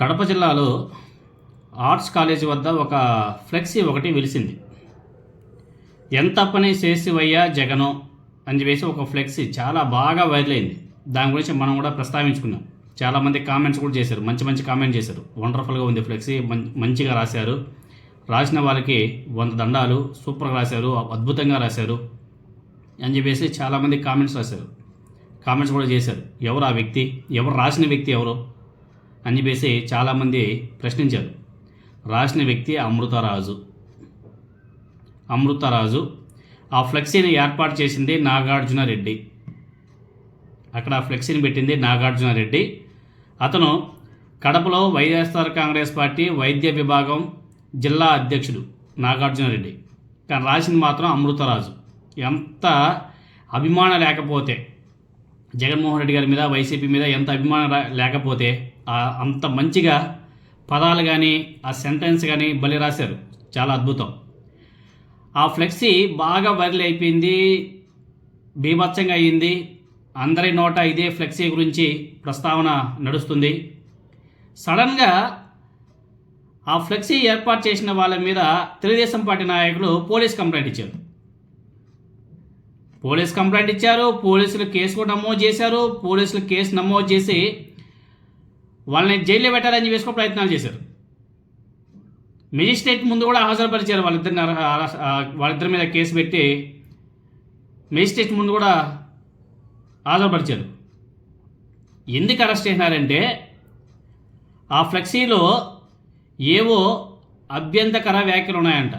కడప జిల్లాలో arts college వద్ద ఒక ఫ్లెక్సీ ఒకటి వెలిసింది. ఎంత పని చేసివయ్యా జగను అని చెప్పేసి ఒక ఫ్లెక్సీ చాలా బాగా వైరల్ అయింది. దాని గురించి మనం కూడా ప్రస్తావించుకున్నాం. చాలామంది కామెంట్స్ కూడా చేశారు. మంచి మంచి కామెంట్ చేశారు. వండర్ఫుల్గా ఉంది ఫ్లెక్సీ. మంచిగా రాశారు. రాసిన వాళ్ళకి వంద దండాలు సూపర్గా రాశారు. అద్భుతంగా రాశారు. అని చెప్పేసి చాలామంది కామెంట్స్ రాశారు. కామెంట్స్ కూడా చేశారు. ఎవరు ఆ వ్యక్తి? ఎవరు రాసిన వ్యక్తి ఎవరు? అని చెప్పేసి చాలామంది ప్రశ్నించారు. రాసిన వ్యక్తి అమృతరాజు. అమృతరాజు ఆ ఫ్లెక్సీని ఏర్పాటు చేసింది నాగార్జున రెడ్డి అక్కడ ఆ ఫ్లెక్సీని పెట్టింది నాగార్జున రెడ్డి అతను కడపలో వైఎస్ఆర్ కాంగ్రెస్ పార్టీ వైద్య విభాగం జిల్లా అధ్యక్షుడు నాగార్జున రెడ్డి కానీ రాసింది మాత్రం అమృతరాజు. ఎంత అభిమానం లేకపోతే జగన్మోహన్ రెడ్డి గారి మీద వైసీపీ మీద ఎంత అభిమానం లేకపోతే అంత మంచిగా పదాలు కానీ ఆ సెంటెన్స్ కానీ బలి రాశారు. చాలా అద్భుతం. ఆ ఫ్లెక్సీ బాగా వైరల్ అయిపోయింది బీభత్సంగా అయ్యింది అందరి నోట ఇదే ఫ్లెక్సీ గురించి ప్రస్తావన నడుస్తుంది. సడన్గా ఆ ఫ్లెక్సీ ఏర్పాటు చేసిన వాళ్ళ మీద తెలుగుదేశం పార్టీ నాయకులు పోలీస్ కంప్లైంట్ ఇచ్చారు. పోలీస్ కంప్లైంట్ ఇచ్చారు పోలీసులు కేసు కూడా నమోదు చేశారు పోలీసులు కేసు నమోదు చేసి వాళ్ళని జైల్లో పెట్టాలని చెప్పేసి ప్రయత్నాలు చేశారు. మెజిస్ట్రేట్ ముందు కూడా హాజరుపరిచారు వాళ్ళిద్దరిని వాళ్ళిద్దరి మీద కేసు పెట్టి మెజిస్ట్రేట్ ముందు కూడా హాజరుపరిచారు. ఎందుకు అరెస్ట్ చేసినారంటే ఆ ఫ్లెక్సీలో ఏవో అభ్యంతరకర వ్యాఖ్యలు ఉన్నాయంట.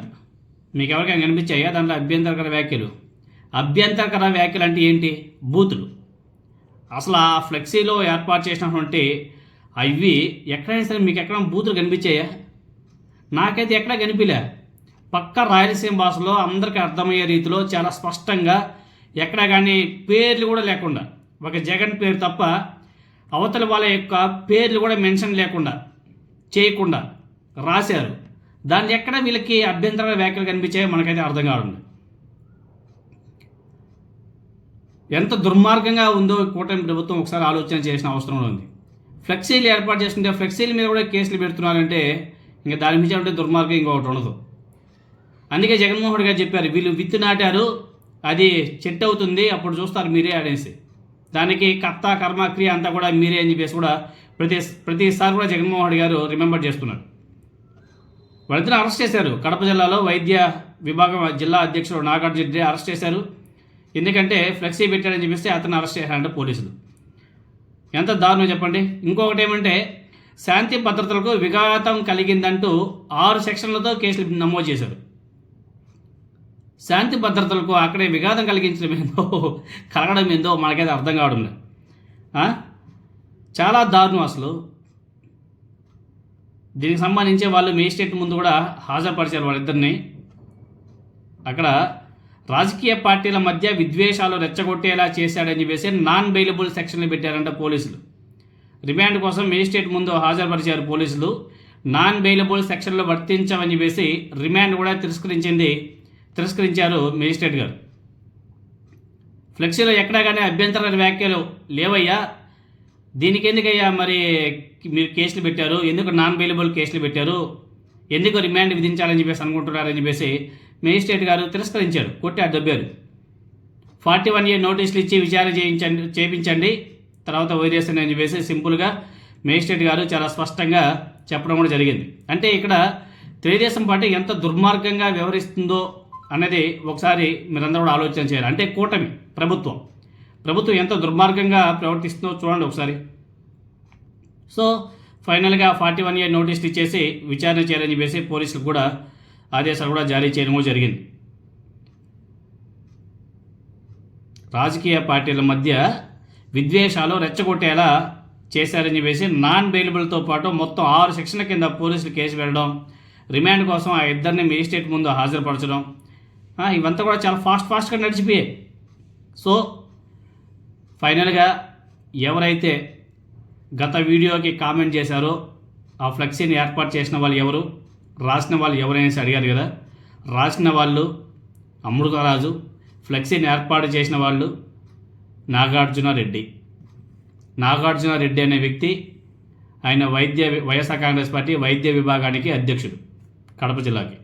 మీకు ఎవరికైనా కనిపించాయా? దాంట్లో అభ్యంతరకర వ్యాఖ్యలు. అభ్యంతరకర వ్యాఖ్యలు అంటే ఏంటి? బూతులు. అసలు ఆ ఫ్లెక్సీలో ఏర్పాటు చేసినటువంటి అవి ఎక్కడైనా సరే మీకు ఎక్కడ బూతులు కనిపించాయా? నాకైతే ఎక్కడా కనిపించలే పక్క రాయలసీమ భాషలో అందరికీ అర్థమయ్యే రీతిలో చాలా స్పష్టంగా ఎక్కడ కానీ పేర్లు కూడా లేకుండా ఒక జగన్ పేరు తప్ప అవతల వాళ్ళ యొక్క పేర్లు కూడా మెన్షన్ లేకుండా చేయకుండా రాశారు. దాన్ని ఎక్కడ వీళ్ళకి అభ్యంతర వ్యాఖ్యలు కనిపించాయో మనకైతే అర్థం కావడం ఎంత దుర్మార్గంగా ఉందో కూటమి ప్రభుత్వం ఒకసారి ఆలోచన చేసిన అవసరం ఉంది. ఫ్లెక్సీలు ఏర్పాటు చేసుకుంటే ఫ్లెక్సీల మీద కూడా కేసులు పెడుతున్నారంటే ఇంకా దాని మీద దుర్మార్గం ఇంకొకటి ఉండదు. అందుకే జగన్మోహన్ గారు చెప్పారు వీళ్ళు విత్తు నాటారు అది చెట్టు అవుతుంది అప్పుడు చూస్తారు మీరే అనేసి. దానికి కర్త కర్మక్రియ అంతా కూడా మీరే అని చెప్పేసి కూడా ప్రతి ప్రతిసారి కూడా జగన్మోహన్ గారు రిమెంబర్ చేస్తున్నారు. వాళ్ళిద్దరు అరెస్ట్ చేశారు. కడప జిల్లాలో వైద్య విభాగం జిల్లా అధ్యక్షుడు నాగార్జున రెడ్డి అరెస్ట్ చేశారు. ఎందుకంటే ఫ్లెక్సీ పెట్టాడని చెప్పేసి అతను అరెస్ట్ చేశారంట పోలీసులు. ఎంత దారుణం చెప్పండి? ఇంకొకటి ఏమంటే శాంతి భద్రతలకు విఘాతం కలిగిందంటూ ఆరు సెక్షన్లతో కేసులు నమోదు చేశారు. శాంతి భద్రతలకు అక్కడే విఘాతం కలిగించడం ఏందో కలగడం ఏందో మనకైతే అర్థం కావడం లేదు. చాలా దారుణం అసలు. దీనికి సంబంధించి వాళ్ళు మేజిస్ట్రేట్ ముందు కూడా హాజరుపరిచారు వాళ్ళిద్దరిని. అక్కడ రాజకీయ పార్టీల మధ్య విద్వేషాలు రెచ్చగొట్టేలా చేశాడని చెప్పేసి నాన్ బెయిలబుల్ సెక్షన్లు పెట్టారంట పోలీసులు. రిమాండ్ కోసం మేజిస్ట్రేట్ ముందు హాజరుపరిచారు పోలీసులు. నాన్ బెయిలబుల్ సెక్షన్లు వర్తించమని చెప్పేసి రిమాండ్ కూడా తిరస్కరించింది తిరస్కరించారు మేజిస్ట్రేట్ గారు. ఫ్లెక్సీలో ఎక్కడా కానీ అభ్యంతర వ్యాఖ్యలు లేవయ్యా. దీనికి ఎందుకయ్యా మరి మీరు కేసులు పెట్టారు? ఎందుకు నాన్ బెయిలబుల్ కేసులు పెట్టారు? ఎందుకు రిమాండ్ విధించాలని చెప్పేసి అనుకుంటున్నారని చెప్పేసి మేజిస్ట్రేట్ గారు తిరస్కరించారు. కొట్టి దబ్బారు ఫార్టీ వన్ ఇయర్ నోటీసులు ఇచ్చి విచారణ చేయించండి చేయించండి తర్వాత వదిలేస్తాను అని చెప్పేసి సింపుల్గా మేజిస్ట్రేట్ గారు చాలా స్పష్టంగా చెప్పడం కూడా జరిగింది. అంటే ఇక్కడ తెలుగుదేశం పార్టీ ఎంత దుర్మార్గంగా వ్యవహరిస్తుందో అనేది ఒకసారి మీరందరూ కూడా ఆలోచన చేయాలి. అంటే కూటమి ప్రభుత్వం. ప్రభుత్వం ఎంత దుర్మార్గంగా ప్రవర్తిస్తుందో చూడండి ఒకసారి. సో ఫైనల్గా ఫార్టీ వన్ ఇయర్ నోటీసులు ఇచ్చేసి విచారణ చేయాలని చెప్పేసి పోలీసులకు కూడా ఆదేశాలు కూడా జారీ చేయడం జరిగింది. రాజకీయ పార్టీల మధ్య విద్వేషాలు రెచ్చగొట్టేలా చేశారని చెప్పేసి నాన్ బెయిలబుల్తో పాటు మొత్తం ఆరు సెక్షన్ల కింద పోలీసులు కేసు వెళ్ళడం రిమాండ్ కోసం ఆ ఇద్దరిని మేజిస్ట్రేట్ ముందు హాజరుపరచడం ఇవంతా కూడా చాలా ఫాస్ట్ ఫాస్ట్గా నడిచిపోయాయి. సో ఫైనల్గా ఎవరైతే గత వీడియోకి కామెంట్ చేశారో ఆ ఫ్లెక్సీని ఏర్పాటు చేసిన వాళ్ళు ఎవరు? రాసిన వాళ్ళు ఎవరైనా అడిగారు కదా. రాసిన వాళ్ళు అమృతరాజు ఫ్లెక్సీని ఏర్పాటు చేసిన వాళ్ళు నాగార్జున రెడ్డి. నాగార్జున రెడ్డి అనే వ్యక్తి ఆయన వైద్య వైఎస్ఆర్ కాంగ్రెస్ పార్టీ వైద్య విభాగానికి అధ్యక్షుడు కడప జిల్లాకి.